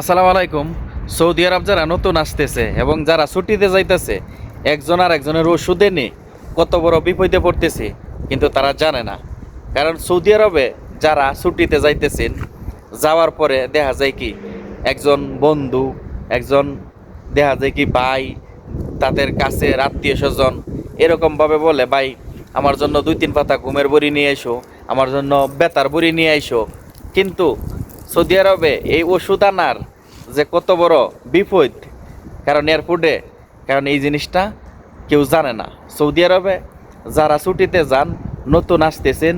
আসসালামু আলাইকুম। সৌদি আরব যারা নতুন আসতেছে এবং যারা ছুটিতে যাইতেছে, একজন আর একজনের ওষুধ এনে কত বড় বিপদে পড়তেছে, কিন্তু তারা জানে না। কারণ সৌদি আরবে যারা ছুটিতে যাইতেছেন, যাওয়ার পরে দেখা যায় কি, একজন বন্ধু, একজন দেখা যায় কি ভাই, তাদের কাছে আত্মীয় স্বজন, এরকমভাবে বলে, ভাই, আমার জন্য দুই তিন পাতা ঘুমের বড়ি নিয়ে এসো, আমার জন্য বেতার বড়ি নিয়ে এসো। কিন্তু সৌদি আরবে এই ওষুধ আনার যে কত বড় বিপদ, কারণ এয়ারপোর্টে, কারণ এই জিনিসটা কেউ জানে না। সৌদি আরবে যারা ছুটিতে যান, নতুন আসতেছেন,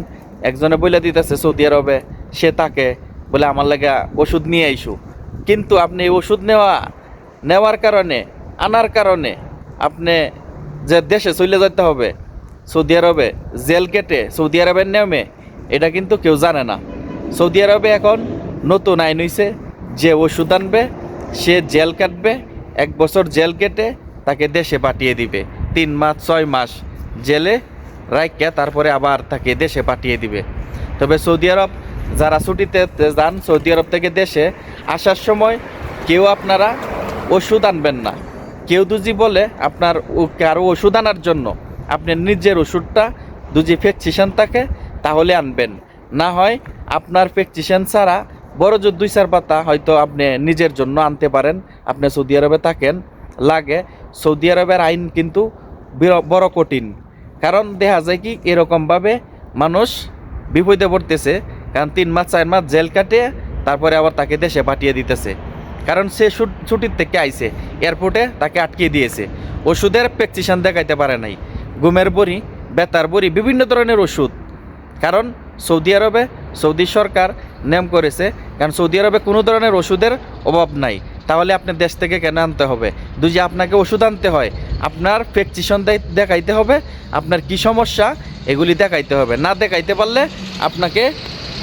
একজনে বলে দিতেছে সৌদি আরবে, সে তাকে বলে, আমার লাগা ওষুধ নিয়ে আইসু। কিন্তু আপনি ওষুধ নেওয়া, নেওয়ার কারণে, আনার কারণে আপনি যে দেশে চলে যেতে হবে, সৌদি আরবে জেল কেটে সৌদি আরবের নেমে, এটা কিন্তু কেউ জানে না। সৌদি আরবে এখন নতুন আইন হইছে, যে ওষুধ আনবে, সে জেল কাটবে, এক বছর জেল কেটে তাকে দেশে পাঠিয়ে দিবে। তিন মাস, ছয় মাস জেলে রাইকা তারপরে আবার তাকে দেশে পাঠিয়ে দিবে। তবে সৌদি আরব যারা ছুটিতে যান, সৌদি আরব থেকে দেশে আসার সময় কেউ আপনারা ওষুধ আনবেন না। কেউ দুজি বলে আপনার কারও ওষুধ আনার জন্য আপনি নিজের ওষুধটা, দুজি ফেকচিশন থাকে, তাহলে আনবেন। না হয় আপনার ফেকচিশন ছাড়া বড় জোর দুই চার পাতা হয়তো আপনি নিজের জন্য আনতে পারেন, আপনি সৌদি আরবে থাকেন, লাগে। সৌদি আরবের আইন কিন্তু বড় কঠিন। কারণ দেখা যায় কি, এরকমভাবে মানুষ বিপদে পড়তেছে, কারণ তিন মাস, চার মাস জেল কাটে, তারপরে আবার তাকে দেশে পাঠিয়ে দিতেছে। কারণ সে ছুট- ছুটির থেকে আইছে, এয়ারপোর্টে তাকে আটকিয়ে দিয়েছে। ওষুধের প্রেসক্রিপশন দেখাইতে পারে নাই। ঘুমের বড়ি বেতার বড়ি, বিভিন্ন ধরনের ওষুধ। কারণ সৌদি আরবে সৌদি সরকার নেম করেছে, কারণ সৌদি আরবে কোনো ধরনের ওষুধের অভাব নাই। তাহলে আপনার দেশ থেকে কেন আনতে হবে? দুই যে আপনাকে ওষুধ আনতে হয়, আপনার প্রেসক্রিপশন দেখাইতে হবে, আপনার কি সমস্যা, এগুলি দেখাইতে হবে। না দেখাইতে পারলে আপনাকে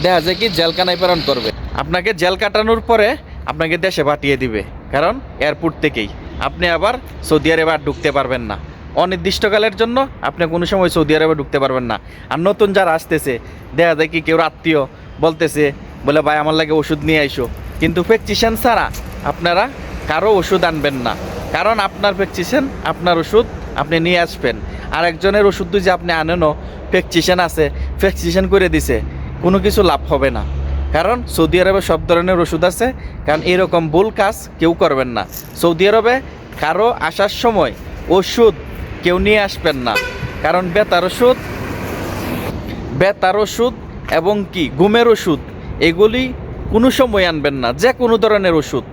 দেখা যায় কি জেলখানায় প্রেরণ করবে। আপনাকে জেল কাটানোর পরে আপনাকে দেশে পাঠিয়ে দিবে, কারণ এয়ারপোর্ট থেকেই। আপনি আবার সৌদি আরবে আর ঢুকতে পারবেন না। অনির্দিষ্টকালের জন্য আপনি কোনো সময় সৌদি আরবে ঢুকতে পারবেন না। আর নতুন যারা আসতেছে, দেখা যায় কি কেউ আত্মীয় বলতেছে বলে, ভাই, আমার লাগে ওষুধ নিয়ে আইসো। কিন্তু প্রেসক্রিপশন ছাড়া আপনারা কারও ওষুধ আনবেন না। কারণ আপনার প্রেসক্রিপশন আপনার ওষুধ আপনি নিয়ে আসবেন। আর একজনের ওষুধ যে আপনি আনেনও প্রেসক্রিপশন আছে প্রেসক্রিপশন করে দিছে, কোনো কিছু লাভ হবে না। কারণ সৌদি আরবে সব ধরনের ওষুধ আছে, কারণ এরকম ভুল কাজ কেউ করবেন না। সৌদি আরবে কারও আসার সময় ওষুধ কেউ নিয়ে আসবেন না। কারণ বেতার ওষুধ বেতার ওষুধ এবং কি, ঘুমের ওষুধ এগুলি কোনো সময় আনবেন না, যে কোনো ধরনের ওষুধ।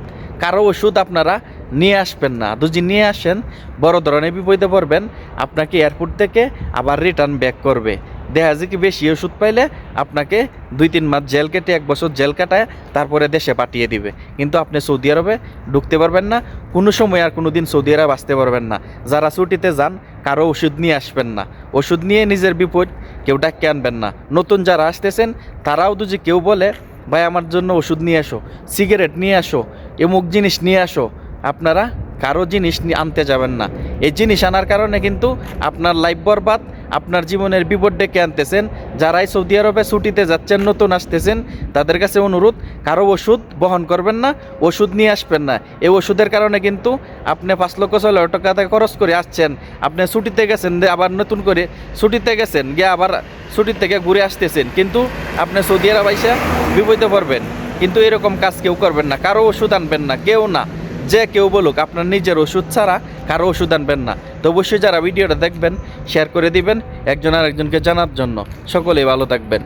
কারও ওষুধ আপনারা নিয়ে আসবেন না। যদি নিয়ে আসেন, বড় ধরনের বিপদে পড়বেন, আপনাকে এয়ারপোর্ট থেকে আবার রিটার্ন ব্যাক করবে। দেখা যায় কি বেশি ওষুধ পাইলে আপনাকে দুই তিন মাস জেল কেটে এক বছর জেল কাটায় তারপরে দেশে পাঠিয়ে দিবে। কিন্তু আপনি সৌদি আরবে ঢুকতে পারবেন না, কোনো সময় আর কোনো দিন সৌদি আরব আসতে পারবেন না। যারা ছুটিতে যান কারও ওষুধ নিয়ে আসবেন না। ওষুধ নিয়ে নিজের বিপদ কেউ ডাককে আনবেন না। নতুন যারা আসতেছেন, তারাও যদি কেউ বলে, ভাই, আমার জন্য ওষুধ নিয়ে আসো, সিগারেট নিয়ে আসো, এমুক জিনিস নিয়ে আসো। আপনারা কারও জিনিস আনতে যাবেন না। এই জিনিস আনার কারণে কিন্তু আপনার লাইফ বরবাদ আপনার জীবনের বিপদ ডেকে আনতেছেন, যারাই সৌদি আরবে ছুটিতে যাচ্ছেন, নতুন আসতেছেন, তাদের কাছে অনুরোধ, কারও ওষুধ বহন করবেন না, ওষুধ নিয়ে আসবেন না। এই ওষুধের কারণে কিন্তু আপনি পাঁচ লক্ষ, ছয় লক্ষ টাকা খরচ করে আসছেন। আপনি ছুটিতে গেছেন আবার নতুন করে ছুটিতে গেছেন, গিয়ে আবার ছুটির থেকে ঘুরে আসতেছেন। কিন্তু আপনি সৌদি আরব আইসা বিপদে পড়বেন। কিন্তু এরকম কাজ কেউ করবেন না, কারও ওষুধ আনবেন না, কেউ না। যে কেউ বলুক, আপনার নিজের ওষুধ ছাড়া কারও ওষুধ আনবেন না। তো অবশ্যই যারা ভিডিওটা দেখবেন শেয়ার করে দিবেন, একজন আর একজনকে জানার জন্য। সকলেই ভালো থাকবেন।